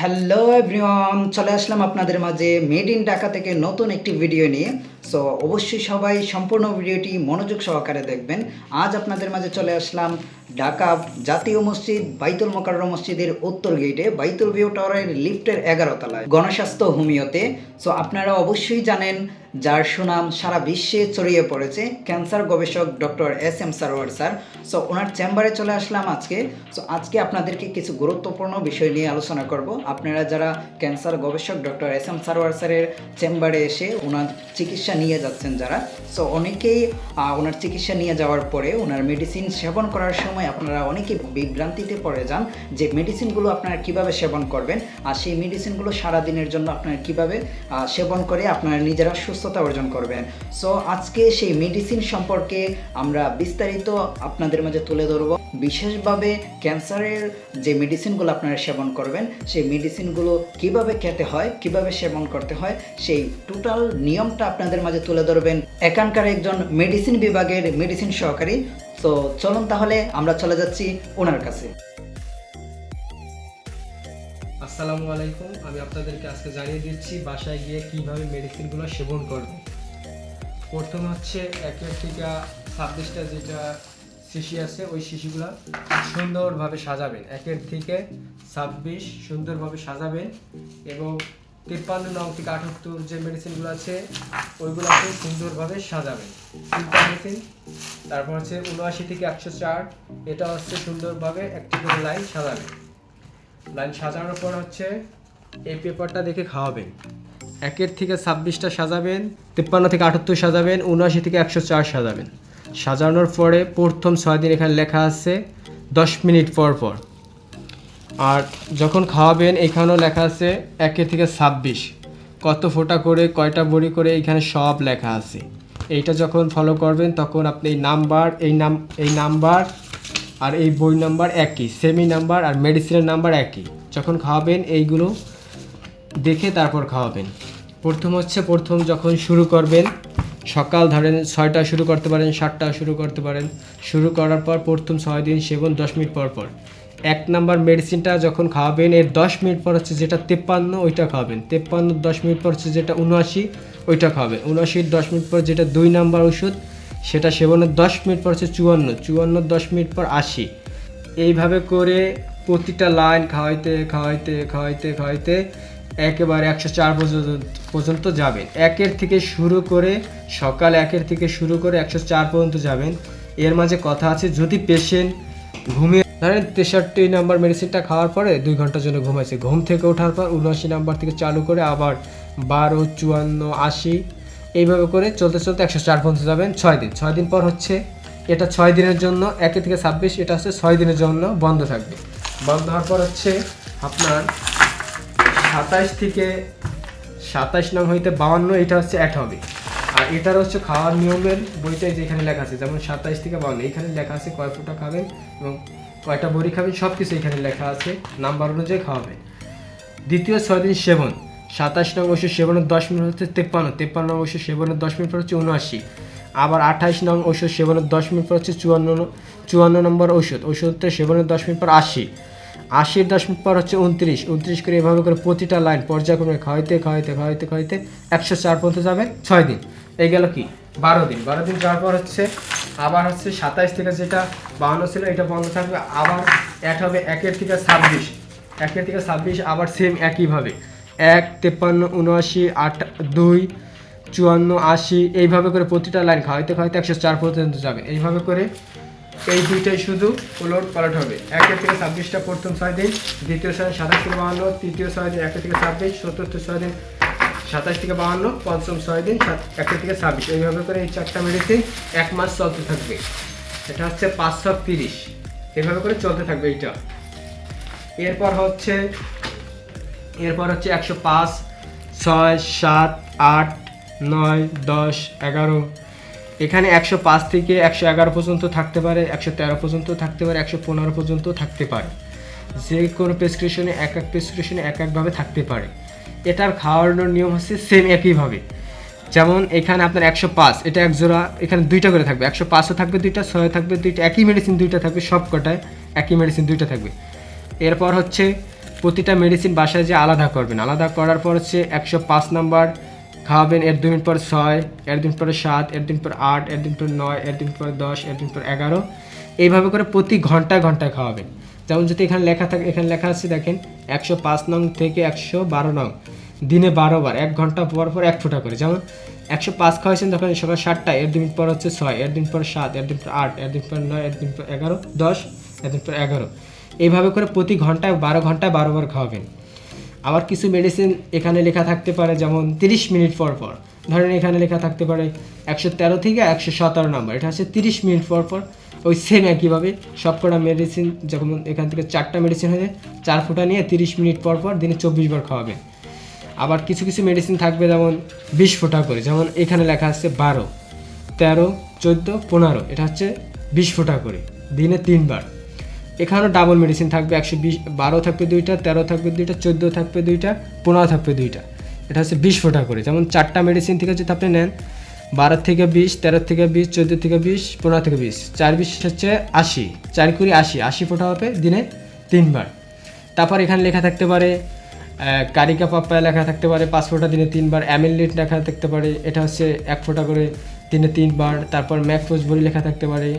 Hello everyone চলে আসলাম আপনাদের মাঝে মেড ইন ঢাকা থেকে নতুন একটি ভিডিও নিয়ে। সো অবশ্যই সবাই সম্পূর্ণ ভিডিওটি মনোযোগ সহকারে দেখবেন। আজ আপনাদের মাঝে চলে আসলাম ঢাকা জাতীয় মসজিদ বাইতুল মোকাররম মসজিদের উত্তর গেটে বাইতুল ভিউ টাওয়ারের লিফটের এগারো তলায় গণস্বাস্থ্য হোমিওতে। সো আপনারা অবশ্যই জানেন, যার সুনাম সারা বিশ্বে ছড়িয়ে পড়েছে ক্যান্সার গবেষক doctor S M Sarwar sir. So ওনার চেম্বারে চলে আসলাম আজকে। সো আজকে আপনাদেরকে কিছু গুরুত্বপূর্ণ বিষয় নিয়ে আলোচনা করব। আপনারা যারা ক্যান্সার গবেষক ডক্টর এস এম সারোয়ার স্যারের চেম্বারে এসে ওনার চিকিৎসা নিয়ে যাচ্ছেন যারা। সো অনেকেই ওনার চিকিৎসা নিয়ে যাওয়ার পরে ওনার মেডিসিন সেবন করার সময় আপনারা অনেকেই বিভ্রান্তিতে পড়ে যান যে মেডিসিনগুলো আপনারা কীভাবে সেবন করবেন, আর সেই মেডিসিনগুলো সারা দিনের জন্য আপনারা কীভাবে সেবন করে আপনারা নিজেরা সুস্থতা অর্জন করবেন। সো আজকে সেই মেডিসিন সম্পর্কে আমরা বিস্তারিত আপনাদের মাঝে তুলে ধরবো। বিশেষভাবে ক্যান্সারের যে মেডিসিনগুলো আপনারা সেবন করবেন, সেই মেডিসিনগুলো কীভাবে খেতে হয়, কীভাবে সেবন করতে হয়, সেই টোটাল নিয়মটা আপনাদের মাঝে তুলে ধরবেন। এখানকার একজন মেডিসিন বিভাগের মেডিসিন সহকারী তো চলুন তাহলে আমরা চলে যাচ্ছি ওনার কাছে। আসসালামু আলাইকুম, আমি আপনাদেরকে আজকে জানিয়ে দিচ্ছি বাসায় গিয়ে কীভাবে মেডিসিনগুলো সেবন করবে প্রথম হচ্ছে একের থেকে ছাব্বিশটা যেটা শিশি আছে, ওই শিশিগুলো সুন্দরভাবে সাজাবেন। একের থেকে ছাব্বিশ সুন্দরভাবে সাজাবেন এবং তিপ্পান্ন নং থেকে আটাত্তর যে মেডিসিনগুলো আছে, ওইগুলোকে সুন্দরভাবে সাজাবেন। তারপর হচ্ছে উনআশি থেকে একশো চার। এটা হচ্ছে সুন্দরভাবে একটি করে লাইন সাজাবেন লাইন সাজানোর পর হচ্ছে এই পেপারটা দেখে খাওয়াবেন। একের থেকে ছাব্বিশটা সাজাবেন, তিপ্পান্ন থেকে আটাত্তর সাজাবেন, উনআশি থেকে একশো চার সাজাবেন। সাজানোর পরে প্রথম ছয় দিন এখানে লেখা আছে, দশ মিনিট পর পর। আর যখন খাওয়াবেন, এখানেও লেখা আছে একের থেকে ছাব্বিশ। কত ফোঁটা করে, কয়টা বড়ি করে, এখানে সব লেখা আছে। এইটা যখন ফলো করবেন, তখন আপনি এই নাম্বার, এই নাম, এই নাম্বার আর এই বই নাম্বার একই সেমি নাম্বার আর মেডিসিনের নাম্বার একই। যখন খাওয়াবেন এইগুলো দেখে তারপর খাওয়াবেন। প্রথম হচ্ছে প্রথম যখন শুরু করবেন, সকাল ধরেন ছয়টা শুরু করতে পারেন সাতটা শুরু করতে পারেন। শুরু করার পর প্রথম ছয় দিন সেবন, দশ মিনিট পর পর। এক নাম্বার মেডিসিনটা যখন খাওয়াবেন, এর দশ মিনিট পর হচ্ছে যেটা তেপ্পান্ন, ওইটা খাওয়াবেন। তেপ্পান্ন, দশ মিনিট পর হচ্ছে যেটা উনআশি, ওইটা খাওয়াবেন। উনআশির দশ মিনিট পর যেটা দুই নাম্বার ওষুধ, সেটা সেবনের দশ মিনিট পর হচ্ছে চুয়ান্ন চুয়ান্ন, দশ মিনিট পর আশি। এইভাবে করে প্রতিটা লাইন খাওয়াইতে খাওয়াইতে খাওয়াইতে খাওয়াইতে একেবারে একশো চার পর্যন্ত যাবেন। একের থেকে শুরু করে, সকাল একের থেকে শুরু করে একশো চার পর্যন্ত যাবেন। এর মাঝে কথা আছে, যদি পেশেন্ট ঘুমিয়ে ধরেন তেষট্টি নাম্বার মেডিসিনটা খাওয়ার পরে দুই ঘণ্টার জন্য ঘুমাইছে। ঘুম থেকে ওঠার পর উনআশি নাম্বার থেকে চালু করে আবার বারো, চুয়ান্ন, আশি, এইভাবে করে চলতে চলতে একশো চার পর্যন্ত যাবেন ছয় দিন। ছয় দিন পর হচ্ছে এটা ছয় দিনের জন্য, একে থেকে ছাব্বিশ, এটা হচ্ছে ছয় দিনের জন্য বন্ধ থাকবে। বন্ধ হওয়ার পর হচ্ছে আপনার সাতাইশ থেকে সাতাইশ নং হইতে বাউান্ন, এটা হচ্ছে অ্যাড হবে আর এটার হচ্ছে খাওয়ার নিয়মের বইটাই যেখানে লেখা আছে, যেমন সাতাইশ থেকে বাউন্ন এখানে লেখা আছে কয় ফুটা খাবেন এবং কয়টা বড়ি খাবেন সব কিছু এখানে লেখা আছে, নাম্বার অনুযায়ী খাওয়াবেন। দ্বিতীয় ছয় দিন সেবন, সাতাশ নং ওষুধ সেবনের দশ মিনিট হচ্ছে তেপ্পান্ন তেপ্পান্ন নং ওষুধ সেবনের দশ মিনিট পর হচ্ছে উনআশি, আবার আঠাইশ নং ওষুধ সেবনের দশ মিনিট পর হচ্ছে চুয়ান্ন চুয়ান্ন নম্বর ওষুধ ওষুধটা সেবনের দশ মিনিট পর আশি, আশির দশ মিনিট পর হচ্ছে উনত্রিশ উনত্রিশ করে এভাবে করে প্রতিটা লাইন পর্যায়ক্রমে খাওয়াইতে খাওয়াইতে খাওয়াইতে খাওয়াইতে একশো চার পর্যন্ত যাবে ছয় দিন। এই গেল কি? বারো দিন। বারো দিন যাওয়ার পর হচ্ছে আবার হচ্ছে সাতাইশ থেকে যেটা বাউন্ন ছিল, এটা বন্ধ থাকবে। আবার এক হবে একের থেকে ছাব্বিশ। একের থেকে ছাব্বিশ আবার সেম একইভাবে। এক, তেপ্পান্ন, উনআশি, আট, দুই, চুয়ান্ন, আশি, এইভাবে করে প্রতিটা লাইন খাওয়াইতে খাওয়াইতে একশো চার পর্যন্ত যাবে। এইভাবে করে এই দুইটাই শুধু উলট পালট হবে। একের থেকে ছাব্বিশটা প্রথম ছয় দিন, দ্বিতীয় ছয় সাতাশ থেকে বাহান্ন তৃতীয় ছয় দিন, একের থেকে ছাব্বিশ, চতুর্থ ছয় দিন সাতাশ থেকে বাহান্ন, পঞ্চম ছয় দিন, সাত- একের থেকে ছাব্বিশ। এইভাবে করে এই চারটা মেডিসিন এক মাস চলতে থাকবে। এটা হচ্ছে পাঁচশো তিরিশ। এইভাবে করে চলতে থাকবে এইটা। এরপর হচ্ছে এরপর হচ্ছে একশো পাঁচ, ছয়, সাত, আট, নয়, দশ, এগারো। এখানে একশো পাঁচ থেকে একশো এগারো পর্যন্ত থাকতে পারে, একশো তেরো পর্যন্ত থাকতে পারে, একশো পনেরো পর্যন্ত থাকতে পারে। যে কোনো প্রেসক্রিপশনে এক এক প্রেসক্রিপশনে এক একভাবে থাকতে পারে। এটার খাওয়ানোর নিয়ম হচ্ছে সেম একইভাবে। যেমন এখানে আপনার একশো পাঁচ, এটা এক জোড়া, এখানে দুইটা করে থাকবে। একশো পাঁচও থাকবে দুইটা ছয় থাকবে দুইটা, একই মেডিসিন দুইটা থাকবে, সব কটায় একই মেডিসিন দুইটা থাকবে। এরপর হচ্ছে প্রতিটা মেডিসিন বাসায় যে আলাদা করবেন। আলাদা করার পর হচ্ছে একশো পাঁচ নাম্বার খাওয়াবেন, এর দুই মিনিট পর ছয়, এর দিন পরে সাত, এর দিন পর আট, এর দিন পর নয়, এর দিন পর দশ, এর দিন পর এগারো। এইভাবে করে প্রতি ঘন্টায় ঘন্টায় খাওয়াবেন। যেমন যদি এখানে লেখা থাকে, এখানে লেখা আছে দেখেন, একশো পাঁচ নং থেকে একশো বারো নং। দিনে বারো বার এক ঘণ্টা পর পর এক ফোঁটা করে। যেমন একশো পাঁচ খাওয়াইছেন তখন সকাল সাতটা এর দিন পর হচ্ছে ছয় এর দিন পর সাত এর দিন পর আট এর দিন পর নয় এর দিন পর এগারো দশ এর দিন পর এগারো। এইভাবে করে প্রতি ঘন্টায় বারো ঘন্টায় বারো বার খাওয়াবেন। আবার কিছু মেডিসিন এখানে লেখা থাকতে পারে যেমন তিরিশ মিনিট পর পর। ধরেন এখানে লেখা থাকতে পারে একশো তেরো থেকে একশো সতেরো নম্বর। এটা হচ্ছে তিরিশ মিনিট পর পর ওই সেম একইভাবে সবকটা মেডিসিন যখন এখান থেকে চারটা মেডিসিন হয়ে যায়, চার ফোঁটা নিয়ে তিরিশ মিনিট পর পর দিনে চব্বিশ বার খাওয়াবেন। আবার কিছু কিছু মেডিসিন থাকবে যেমন বিশ ফোঁটা করে, যেমন এখানে লেখা আছে বারো, তেরো, চোদ্দ, পনেরো, এটা হচ্ছে বিশ ফোঁটা করে, দিনে তিনবার। এখানেও ডাবল মেডিসিন থাকবে, একশো বিশ, বারো থাকবে দুইটা, তেরো থাকবে দুইটা, চোদ্দ থাকবে দুইটা, পনেরো থাকবে দুইটা। এটা হচ্ছে বিশ ফোঁটা করে, যেমন চারটা মেডিসিন থেকে যদি আপনি নেন। বারো থেকে বিশ, তেরো থেকে বিশ, চোদ্দ থেকে বিশ, পনেরো থেকে বিশ, চার বিশ হচ্ছে আশি, চার কুড়ি আশি আশি ফোঁটা হবে দিনে তিনবার। তারপর এখানে লেখা থাকতে পারে কারিকা পাপ্পায় লেখা থাকতে পারে, পাঁচ ফোঁটা দিনে তিনবার অ্যামিলিট লেখা থাকতে পারে, এটা হচ্ছে এক ফোঁটা করে দিনে তিনবার, তারপর ম্যাকফোজ বড়ি লেখা থাকতে পারে,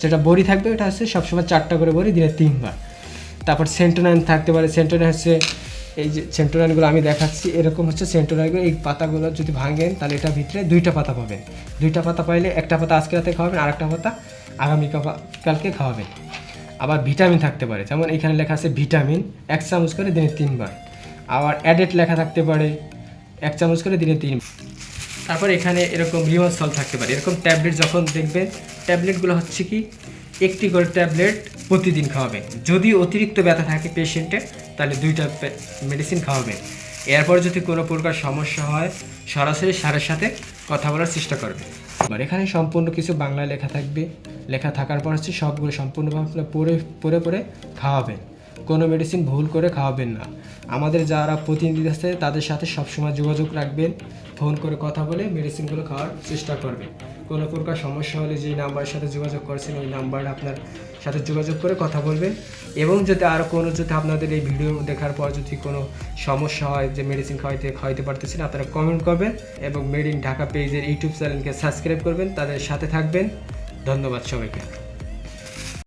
যেটা বড়ি থাকবে ওটা হচ্ছে সবসময় চারটা করে বড়ি দিনে তিনবার। তারপর সেন্টোনাইন থাকতে পারে, সেন্টোনাইন হচ্ছে এই যে সেন্টোনাইনগুলো আমি দেখাচ্ছি, এরকম হচ্ছে সেন্টোনাইনগুলো, এই পাতাগুলো যদি ভাঙেন, তাহলে এটার ভিতরে দুইটা পাতা পাবেন। দুইটা পাতা পাইলে একটা পাতা আজকে রাতে খাওয়াবেন, আর একটা পাতা আগামী কালকে খাওয়াবেন। আবার ভিটামিন থাকতে পারে, যেমন এখানে লেখা আছে ভিটামিন, এক চামচ করে দিনে তিনবার। আবার অ্যাডেড লেখা থাকতে পারে। এক চামচ করে দিনে তিন তারপর এখানে এরকম রিওয়াজ সল থাকতে পারে। এরকম ট্যাবলেট যখন দেখবেন ট্যাবলেটগুলো হচ্ছে কি, একটি করে ট্যাবলেট প্রতিদিন খাওয়াবেন যদি অতিরিক্ত ব্যথা থাকে পেশেন্টের তাহলে দুইটা মেডিসিন খাওয়াবেন এরপর যদি কোনো প্রকার সমস্যা হয়, সরাসরি সারের সাথে কথা বলার চেষ্টা করবে। এবার এখানে সম্পূর্ণ কিছু বাংলায় লেখা থাকবে। লেখা থাকার পর হচ্ছে সবগুলো সম্পূর্ণভাবে পড়ে পড়ে পড়ে খাওয়াবেন। কোনো মেডিসিন ভুল করে খাওয়াবেন না। আমাদের যারা প্রতিনিধি আছে, তাদের সাথে সবসময় যোগাযোগ রাখবেন ফোন করে কথা বলে মেডিসিনগুলো খাওয়ার চেষ্টা করবেন। কোনো প্রকার সমস্যা হলে যে নাম্বারের সাথে যোগাযোগ করছেন, ওই নাম্বার আপনার সাথে যোগাযোগ করে কথা বলবেন। এবং যদি আরও কোনো, যদি আপনাদের এই ভিডিও দেখার পর যদি কোনো সমস্যা হয় যে মেডিসিন খাওয়াইতে খাওয়াইতে পারতেছেন আপনারা কমেন্ট করবেন এবং মেড ইন ঢাকা পেজের ইউটিউব চ্যানেলকে সাবস্ক্রাইব করবেন। তাদের সাথে থাকবেন। ধন্যবাদ সবাইকে।